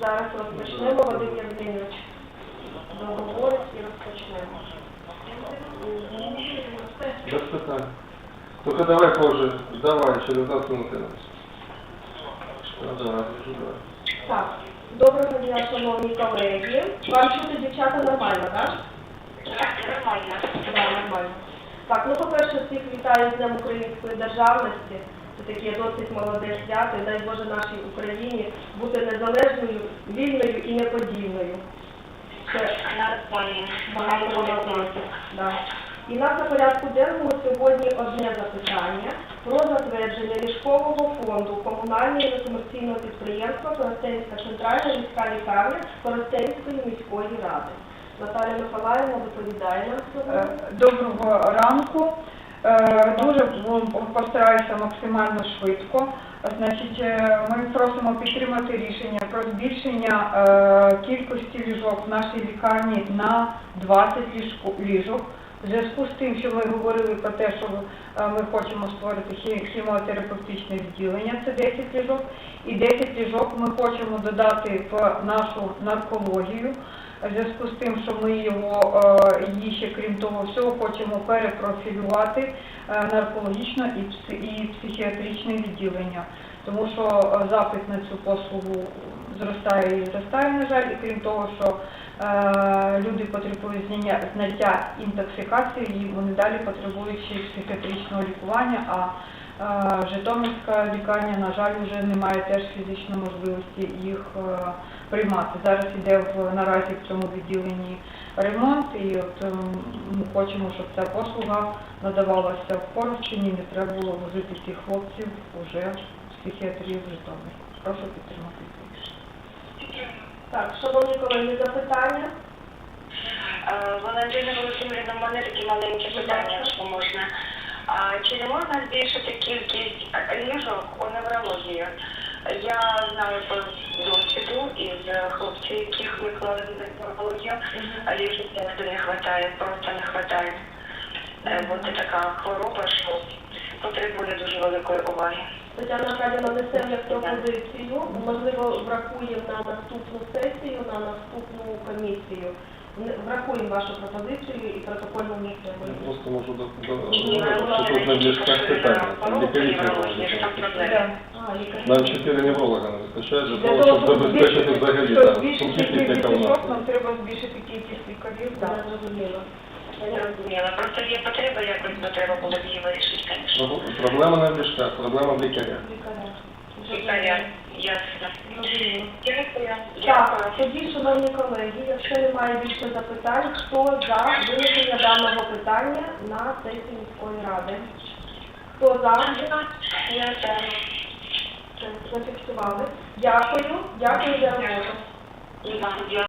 Зараз розпочнемо, Вадим Євгенійович. Договорить і розпочнемо. Без питань. Только давай позже, давай, через 20 минут. Ну, давай. Так, доброго дня, шановні колеги. Вам чути дівчата нормально, так? Так, нормально. Так, нормально. Так, ну по-перше, всіх вітаю з Днем Української державності. Це таке досить молоде свято, і дай Боже нашій Україні бути незалежною, вільною і неподільною. Це багато років. Да. І нас на порядку денному сьогодні одне запитання про затвердження ліжкового фонду комунального і комерційного підприємства Коростенська центральна міська лікарня Коростенської міської ради. Наталя Миколаївна доповідає нам Е. Доброго ранку. Е, Дуже постараюся максимально швидко. Значить, е, ми просимо підтримати рішення про збільшення е, кількості ліжок в нашій лікарні на 20 ліжок. В зв'язку з тим, що ми говорили про те, що ми хочемо створити хі- хіміотерапевтичне відділення, це 10 ліжок, і 10 ліжок ми хочемо додати в нашу наркологію. В зв'язку з тим, що ми його е, її ще крім того всього хочемо перепрофілювати е, наркологічно і, і психіатричне відділення, тому що е, запит на цю послугу зростає і зростає, на жаль, і крім того, що люди потребують знаття інтоксикації, і вони далі потребують ще психіатричного лікування, а Житомирська лікарня, на жаль, вже не має теж фізичної можливості їх е, приймати. Зараз іде в наразі в цьому відділенні ремонт, і от ем, ми хочемо, щоб ця послуга надавалася в Коростені, не треба було возити цих хлопців уже в психіатрію в Житомир. Прошу підтримати. Так, шановні колеги, запитання? Е, Валентина Володимирівна, в мене такі маленькі питання, якщо можна. А чи не можна збільшити кількість е, ліжок у неврології? Я знаю по досвіду із хлопців, яких ми клали в неврологію, а ліжок не вистачає, просто не вистачає. Бо це така хвороба, що потребує дуже великої уваги. Тетяна Аркадівна несе як пропозицію, можливо, врахуємо на наступну сесію, на наступну комісію. Врахуємо вашу пропозицію і протокольно Я просто можу до, питання. Нам чотири невролога не вистачає для того, щоб забезпечити взагалі нам треба збільшити кількість лікарів. Так. зрозуміла. Я зрозуміла. Просто є потреба, якось би треба було б її вирішити, звісно. Проблема не в ліжках, проблема в лікарях. Лікаря. Ясно. Зрозуміло. Дякую. Так, тоді, шановні колеги, якщо немає більше запитань, хто за винесення даного питання на сесії міської ради? Хто за? Я за. Зафіксували. Дякую, дякую за роботу.